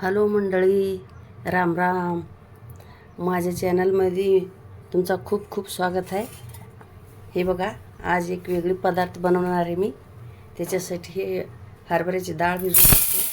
Hello मंडळी राम राम. माझ्या चॅनलमध्ये तुमचा खूप खूप स्वागत आहे. हे बघा आज एक वेगळी पदार्थ बनवणार आहे मी. त्याच्यासाठी हे हरभऱ्याची डाळ भिजू शकते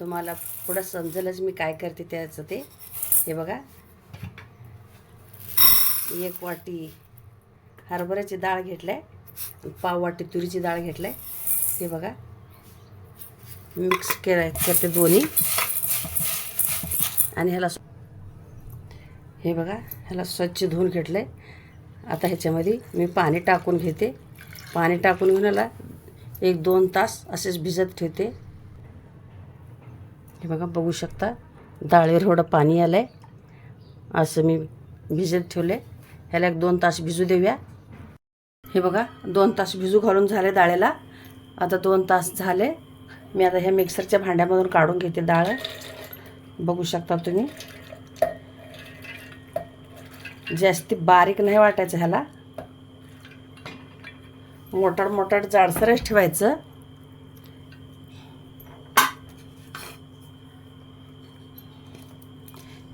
तुम्हाला पुढं समजेलच मी काय करते त्याचं ते. हे बघा. एक वाटी हरभऱ्याची डाळ घेतलं आहे. पाव वाटी तुरीची डाळ घेतलं आहे. हे बघा. मिक्स केलं करते दोन्ही. आणि ह्याला हे बघा ह्याला स्वच्छ धुवून घेतलं आहे आता ह्याच्यामध्ये मी पाणी टाकून घेते. पाणी टाकून घेऊन ह्याला एक दोन तास असेच भिजत ठेवते. हे बघा बघू शकता डाळीवर एवढं पाणी आलं आहे असं मी भिजत ठेवले ह्याला एक दोन तास भिजू देऊया. हे बघा दोन तास भिजू घालून झाले डाळीला. आता दोन तास झाले. मी आता ह्या मिक्सरच्या भांड्यामधून काढून घेते डाळ. बघू शकता तुम्ही. जास्ती बारीक नाही वाटायचं ह्याला. मोठाड मोठाड जाडसरच ठेवायचं.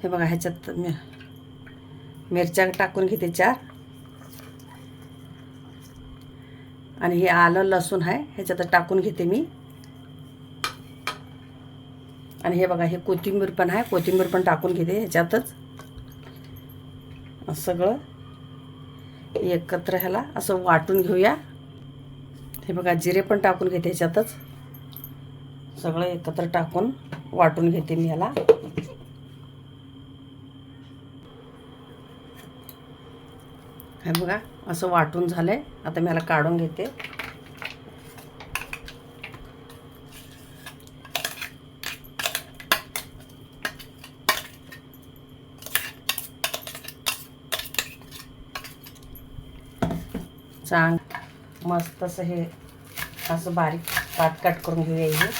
हे बघा ह्याच्यात मी मिरच्या टाकून घेते चार. आणि हे आलं लसूण आहे ह्याच्यात टाकून घेते मी. आणि हे बघा हे कोथिंबीर पण आहे. कोथिंबीर पण टाकून घेते ह्याच्यातच. सगळं एकत्र ह्याला असं वाटून घेऊया. हे बघा जिरे पण टाकून घेते ह्याच्यातच. सगळं एकत्र टाकून वाटून घेते मी ह्याला. हे बघा असं वाटून झालंय. आता मी ह्याला काढून घेते. चांग. मस्त असं हे असं बारीक काट काट करून घेऊया हे.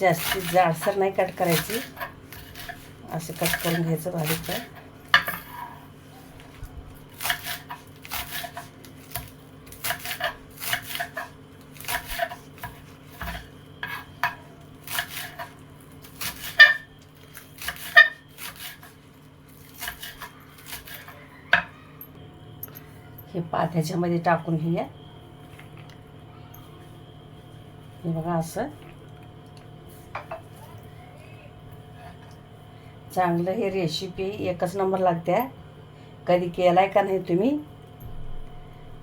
जास्तीत जाडसर नाही कट करायची. असं कट करून घ्यायचं बारीक हे पात ह्याच्यामध्ये टाकून घेऊया. हे बघा असं. चांगलं हे रेसिपी एकच नंबर लागते कधी कधी केलाय का नाही तुम्ही?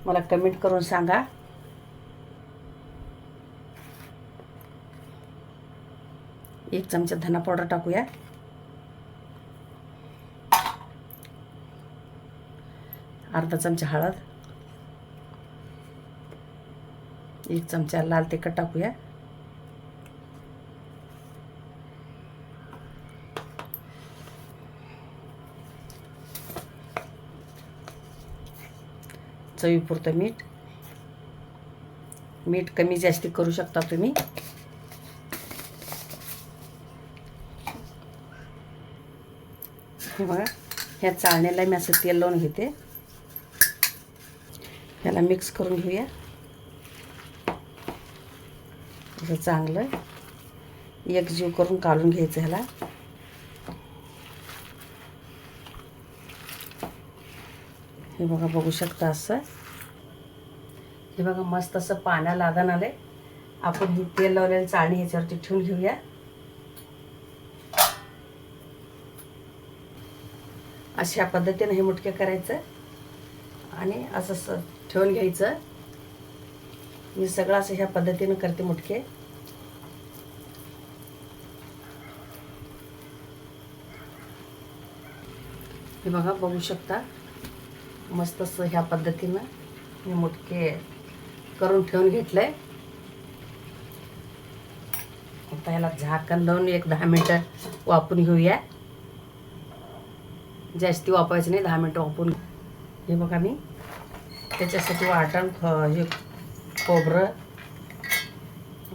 मला कमेंट करून सांगा. एक चमचा धना पावडर टाकूया. अर्धा चमचा हळद एक चमचा लाल तिखट टाकूया. चवीपुरतं मीठ. मीठ कमी जास्ती करू शकता तुम्ही. हे बघा ह्या चाळण्याला मी असं तेल लावून घेते. याला मिक्स करून घेऊया. असं चांगलं. एक जीव करून काढून घ्यायचं ह्याला. हे बघा बघू शकता असं. हे बघा मस्त असं पाण्या लागण आले आपण ही तेल लावलेलं चाळणी ह्याच्यावरती ठेवून घेऊया. अशा पद्धतीने हे मुटके करायचं. आणि असं स ठेवून घ्यायचं. मी सगळं असं ह्या पद्धतीनं करते मुटके. हे बघा बघू शकता. मस्त असं ह्या पद्धतीनं मी मुटके करून ठेवून घेतलंय. आता ह्याला झाकण लावून एक दहा मिनटं वापरून घेऊया. जास्ती वापरायचं नाही दहा मिनटं वापरून. हे बघा मी. त्याच्यासाठी वाटण ख हे खोबरं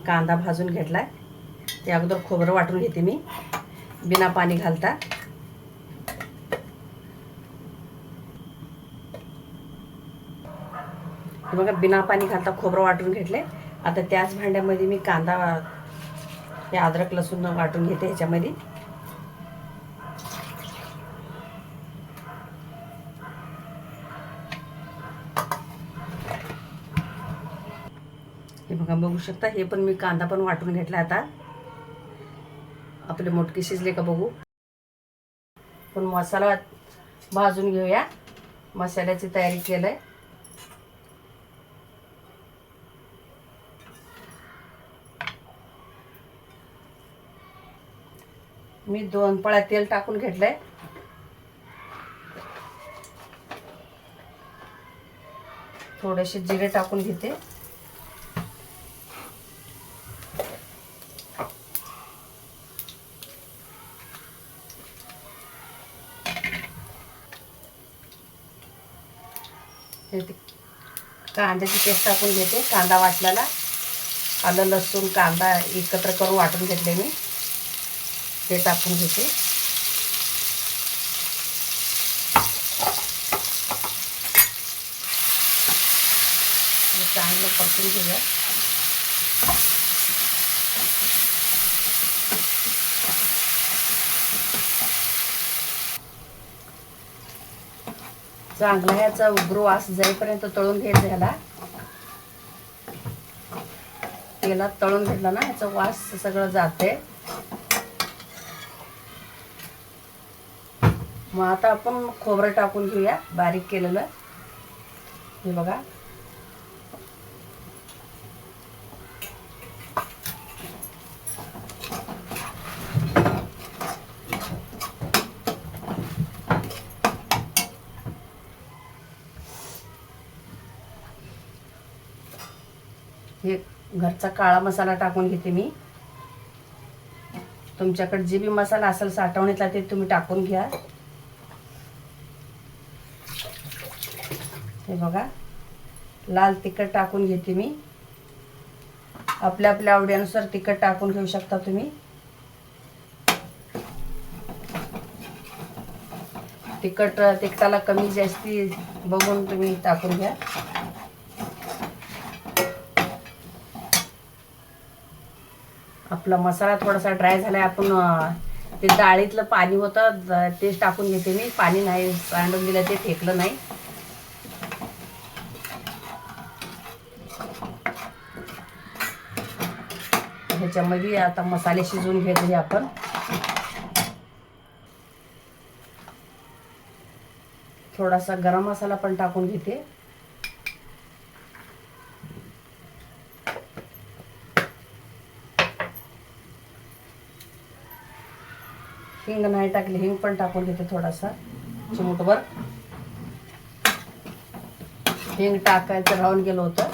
कांदा भाजून घेतला आहे ते अगोदर खोबरं वाटून घेते मी. बिना पाणी घालता. बघा बिना पाणी घालता खोबरं वाटून घेतले. आता त्याच भांड्यामध्ये मी कांदा हे अद्रक लसूण वाटून घेते ह्याच्यामध्ये. हे बघा बघू शकता हे पण मी कांदा पण वाटून घेतला आता. आपले मोटके शिजले का बघू. पण मसाला भाजून घेऊया. मसाल्याची तयारी केलंय. मी दोन पळ्या तेल टाकून घेतलंय. थोडेसे जिरे टाकून घेते. कांद्याची पेस्ट टाकून घेते. कांदा वाटलेला आलं लसूण कांदा एकत्र करून वाटून घेतले मी. ते टाकून घेते. चांगलं परतून घेऊया. चांगला ह्याचा उग्र वास जाईपर्यंत तळून घ्यायचा ह्याला. तेलात तळून घेतला ना ह्याचा वास सगळं जाते. मग आता आपण खोबरं टाकून घेऊया बारीक केलेलं. हे बघा हे घरचा काळा मसाला टाकून घेते मी. तुमच्याकडे जे बी मसाला असेल साठवणीतला ते तुम्ही टाकून घ्या. हे बघा लाल तिखट टाकून घेते मी. आपल्या आपल्या आवडीनुसार तिखट टाकून घेऊ शकता तुम्ही. तिखट तिखटाला कमी जास्ती बघून तुम्ही टाकून घ्या. आपला मसाला थोडासा ड्राय झालाय आपण ते डाळीतलं पाणी होतं तेच टाकून घेते मी. पाणी नाही सांडून दिलं ते फेकलं नाही. ह्याच्यामध्ये आता मसाले शिजवून घेतले आपण. थोडासा गरम मसाला पण टाकून घेते. हिंग नाही टाकली हिंग पण टाकून घेते थोडासा. चिमूटभर. हिंग टाकायचं राहून गेलो होतं.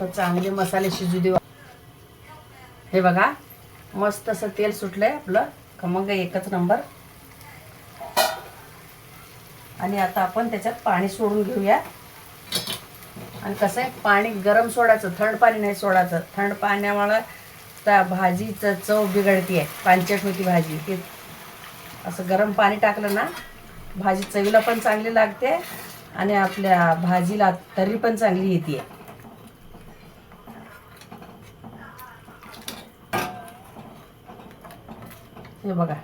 तर चांगले मसाले शिजू देऊ. हे बघा मस्त असं तेल सुटलंय आपलं. का मग एकच नंबर. आणि आता आपण त्याच्यात पाणी सोडून घेऊया. आणि कसं आहे पाणी गरम सोडायचं थंड पाणी नाही सोडायचं. थंड पाण्यामुळं त्या भाजीचं चव बिघडती आहे. पांचट होती भाजी. ते असं गरम पाणी टाकलं ना भाजी चवीला पण चांगली लागते आणि आपल्या भाजीला तरी पण चांगली येते. हे बघा.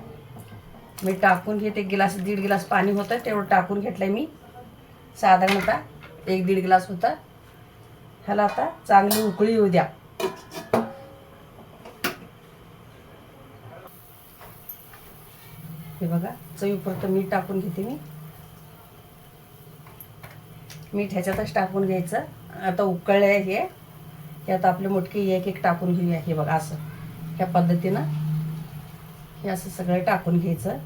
मी टाकून घेते गिलास दीड गिलास पाणी होतं तेवढं टाकून घेतलंय मी. साधारणतः एक दीड गिलास होता. ह्याला आता चांगली उकळी येऊ द्या. हे बघा. चवीपुरतं मीठ टाकून घेते मी. मीठ ह्याच्यातच टाकून घ्यायचं. आता उकळलं आहे हे. हे आता आपले मोठके एक एक टाकून घेऊया हे बघा असं. ह्या पद्धतीनं हे असं सगळं टाकून घ्यायचं.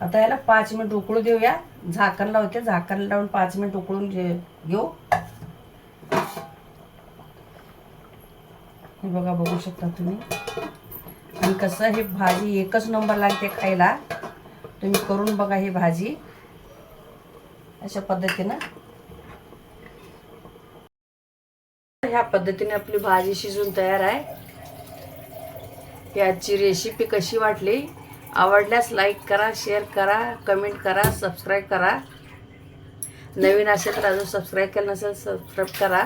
आता याला पाच मिनिट उकळू देऊया. झाकण लावते. झाकण लावून पाच मिनिट उकळून घे- घेऊ. हे बघा बघू शकता तुम्ही. आणि कसं हे भाजी एकच नंबर लागते खायला. तुम्ही करून बघा ही भाजी. अशा पद्धतीनं. ह्या पद्धतीने आपली भाजी शिजून तयार आहे. याची रेसिपी कशी वाटली? आवडल्यास लाईक करा शेअर करा कमेंट करा सबस्क्राईब करा. नवीन असेल तर अजून सबस्क्राईब केलं नसेल सबस्क्राईब करा.